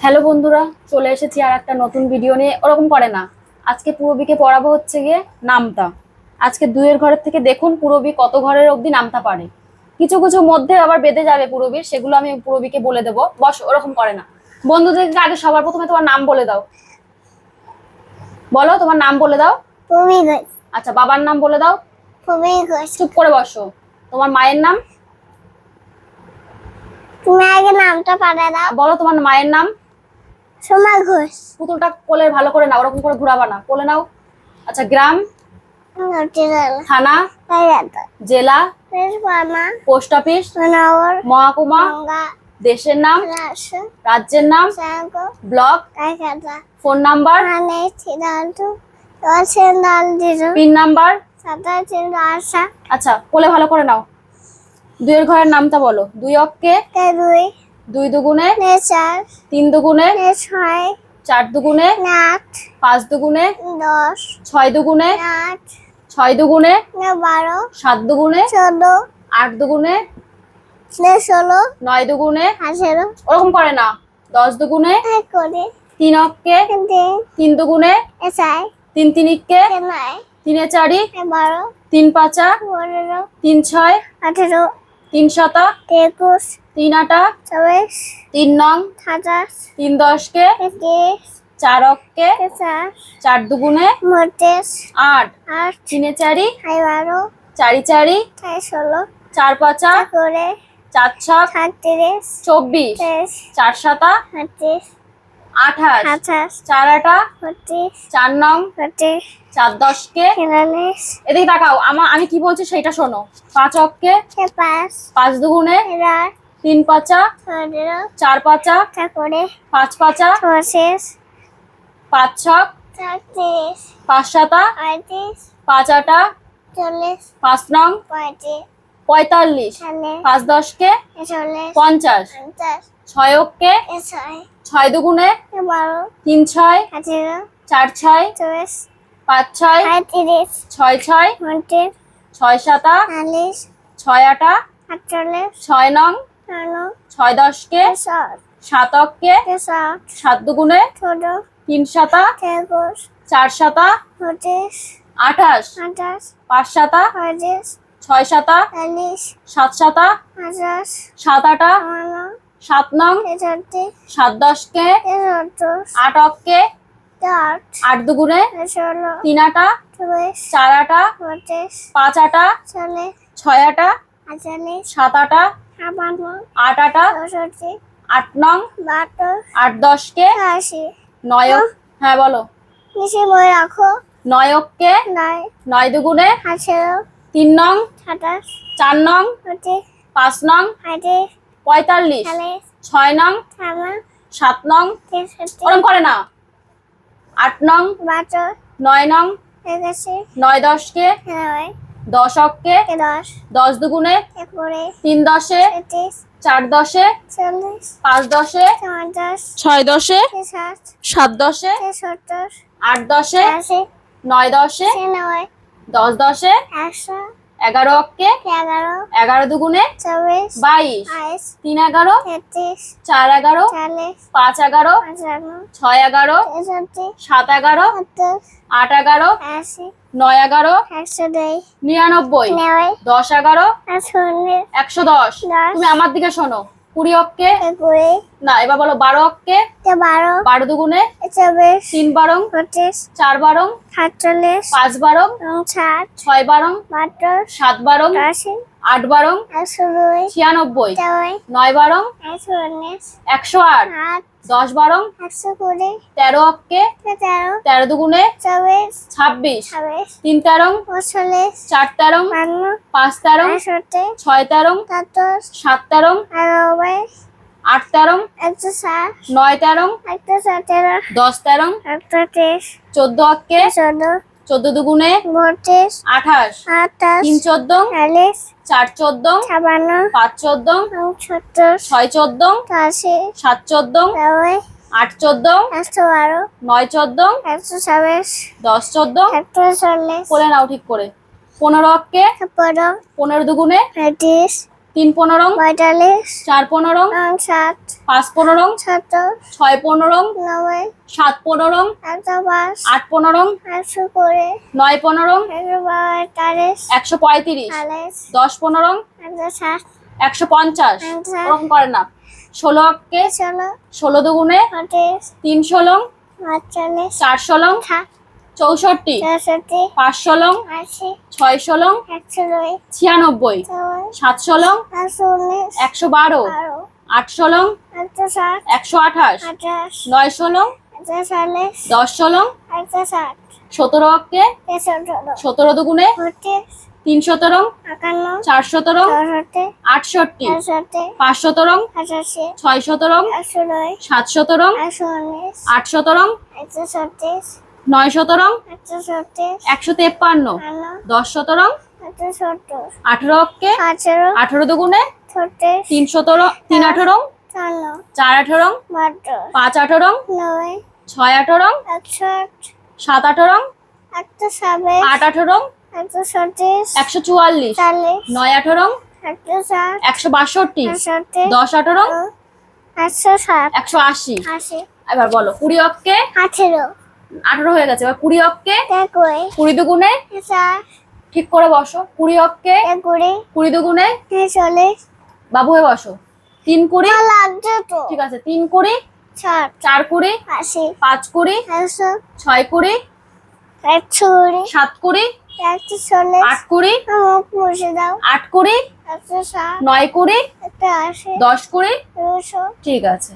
Hello বন্ধুরা চলে এসেছি আর একটা নতুন ভিডিও নিয়ে। ওরকম করে না। আজকে পূরবীকে পড়াবো হচ্ছে গিয়ে নামতা। আজকে দুয়ের ঘরের থেকে দেখুন পূরবী কত ঘরের অবধি নামতা পারে। কিছু কিছু মধ্যে আবার বেঁধে যাবে পূরবীর সেগুলো আমি পূরবীকে বলে দেবো। বস ওরকম করে না। বন্ধুদেরকে আগে সবার প্রথমে তোমার নাম বলে দাও। বলো তোমার নাম বলে দাও। আচ্ছা বাবার নাম বলে দাও। চুপ করে বসো। তোমার মায়ের নাম? তুমি আগে নামটা পারে দাও। বলো তোমার মায়ের নাম? সোমা ঘোষ। পুতুলটা কোলে ভালো করে নাও ওরকম করে ঘুরাবা না। কোলে নাও। আচ্ছা গ্রাম? থানা? জেলা? Post office? মহাকুমা? দেশের নাম? রাজ্যের নাম? Block? Phone number? Pin number? আচ্ছা কোলে ভালো করে নাও। দুইয়ের ঘরের নামটা বলো। দুই অক্কে দুই। দুই দুগুণে? চার তিন দুগুণে? ছয় চার দুগুণে? আট পাঁচ দুগুণে? দশ। ছয় দুগুণে? আট। ছয় দুগুণে? বারো। সাত দুগুণে? চোদ্দ। আট দুগুণে? ষোলো। নয় দুগুণে? আঠেরো। ওরকম করে না। দশ দুগুণে? করে। তিন অক্কে? তিন দুগুণে? তিন তিনিককে তিনে চারি? বারো। তিন পাঁচা? পনেরো। তিন ছয়? আঠেরো। তিন শতা একুশ তিন আটা চব্বিশ তিন নং সাতাশ তিন দশকে চার অক্কে চার দুগুণে আট আট তিনে চারি বারো চারি চারি ষোলো চার পাঁচা করে চার ছক চব্বিশ চার সাতা আঠাশ। আঠাশ। চার আটা চার নং। চার এদিকে তাকাও আমার আমি কি বলছি সেটা শোনো। পাঁচ অক্কে। পাঁচ। পাঁচ দুগুণে। তিন পাঁচা। চার পাঁচা। পাঁচ পাঁচা। পঁচিশ। পাঁচ ছক। পাঁচ সাতা। পাঁচ আটা। চল্লিশ। পাঁচ নং। পঁয়তাল্লিশ। পাঁচ দশকে। পঞ্চাশ। ছয় অক্কে ছয়। ছয় দুগুণে? তিন ছয়? চার ছয়? পাঁচ ছয়? ছয় ছয়? ছয় সাতা? ছয় আটা? ছয় নং? ছয় দশকে? সাত সাত অক্কে সাত দুগুণে? তিন সাতা? চার সাতা? পঁচিশ। আঠাশ। পাঁচ সাতা? ছয় সাতা? সাত সাতা? সাত আটা? সাত নং সাত দশকে আট অক্কে আট দুগুণে তিন আটা চার আটা পাঁচ আটা ছয় আটা সাত আটা আট আটা আট নং আট দশকে নয় হ্যাঁ বলো। নিচে বই রাখো। নয় অক্কে নয় নয় দুগুণে তিন নং চার নং পাঁচ নং পঁয়তাল্লিশ। ছয় নং। সাত নং। ওরম করে না আট নং। নয় নং। নয় দশকে। নয়। দশ অক্কে দশ দশ দুগুণে তিন দশে। চার দশে। চল্লিশ। পাঁচ দশে। পঞ্চাশ ছয় দশে। সাত দশে। আট দশে। নয় দশে। দশ দশে। একশো। এগারো অক্কে? এগারো এগারো দুগুণে? চব্বিশ বাইশ। তিন এগারো? চার এগারো? পাঁচ এগারো? ছয় এগারো? সাত এগারো? আট এগারো? নয় এগারো? নিরানব্বই? দশ এগারো? একশো দশ। তুমি আমার দিকে শোনো। কুড়ি অক্কে না এবার বলো বারো অক্কে বারো। বারো দুগুণে? তিন বারং? পঁচিশ। চার বারং? সাতচল্লিশ। পাঁচ বারং? ষাট। ছয় বারং? সাত বারং? আশি। আট বারং? ছিয়ানব্বই। নয় বারং? একশো উনিশ। একশো আট। আট। দশ বারো একশো কুড়ি তেরো অক্কে তেরো তেরো দুগুণে চব্বিশ ছাব্বিশ তিন তেরো পঁয়তাল্লিশ চার তেরো পাঁচ তেরো ছয় তেরো সাত তেরো আট তেরো একশো ষাট নয় তেরো একশো সতেরো দশ তেরো একশো তেইশ চোদ্দ অক্কে চোদ্দ চোদ্দ দুগুণে বত্রিশ আঠাশ। আঠাশ তিন চোদ্দ চল্লিশ চার চোদ্দ ছাপান্ন পাঁচ চোদ্দ সত্তর ছয় চোদ্দ আশি সাত চোদ্দ আট চোদ্দ একশো বারো নয় চোদ্দ একশো ছাব্বিশ দশ চোদ্দ একশো চল্লিশ করে নাও ঠিক করে। পনেরো অক্কে পনেরো পনেরো দুগুণে পঁয়ত্রিশ তিন পনেরো পঁয়তাল্লিশ চার পনেরো ষাট পাঁচ পনেরো সত্তর ছয় পনেরো নব্বই সাত পনেরো একশো পাঁচ আট পনেরো একশো কুড়ি নয় পনেরো একশো পঁয়ত্রিশ দশ পনেরো একশো পঞ্চাশ ওরকম করে না। ষোলো অক্কে ষোলো দুগুণে তিন ষোলো চার ষোলো চৌষট্টি চৌষট্টি পাঁচ ষোলো আশি ছয় ষোলো একশো দুই ছিয়ানব্বই সাতশো লং একশো বারো আটশো লং একশো আঠাশ নয়শো লং ষোলো একশো চল্লিশ দশ ষোলো একশো ষাট সতেরো অক্কে সতেরো দুগুণে পঁচিশ তিন সতেরো একান্ন চার সতেরো চৌষট্টি আটষট্টি একষট্টি পাঁচ সতেরো আটাশি ছয় সতেরো একশো দুই নয় সতেরো একশো তেপ্পান্ন। দশ সত্তর আঠেরো অক্কে আঠেরো। দুগুণে? তিন সতেরো তিন আঠেরো? চার আঠেরো? পাঁচ আঠেরো? ছয় আঠেরো? সাত আঠেরো? আট আঠেরো? একশো চুয়াল্লিশ নয় আঠেরো? একশো ষাট একশো বাষট্টি দশ আঠেরো? একশো ষাট একশো আশি। আশি। এবার বলো কুড়ি অক্কে আঠেরো। আঠেরো হয়ে গেছে। এবার কুড়ি অক্কে কুড়ি দুগুণে ঠিক করে বসো। কুড়ি অক্কে কুড়ি। দুগুণে বাবু হয়ে বসো। তিন কুড়ি ঠিক আছে। তিন কুড়ি চার। কুড়ি পাঁচ কুড়ি ছয় কুড়ি সাত কুড়ি আট কুড়ি আট কুড়ি নয় কুড়ি দশ কুড়ি। ঠিক আছে।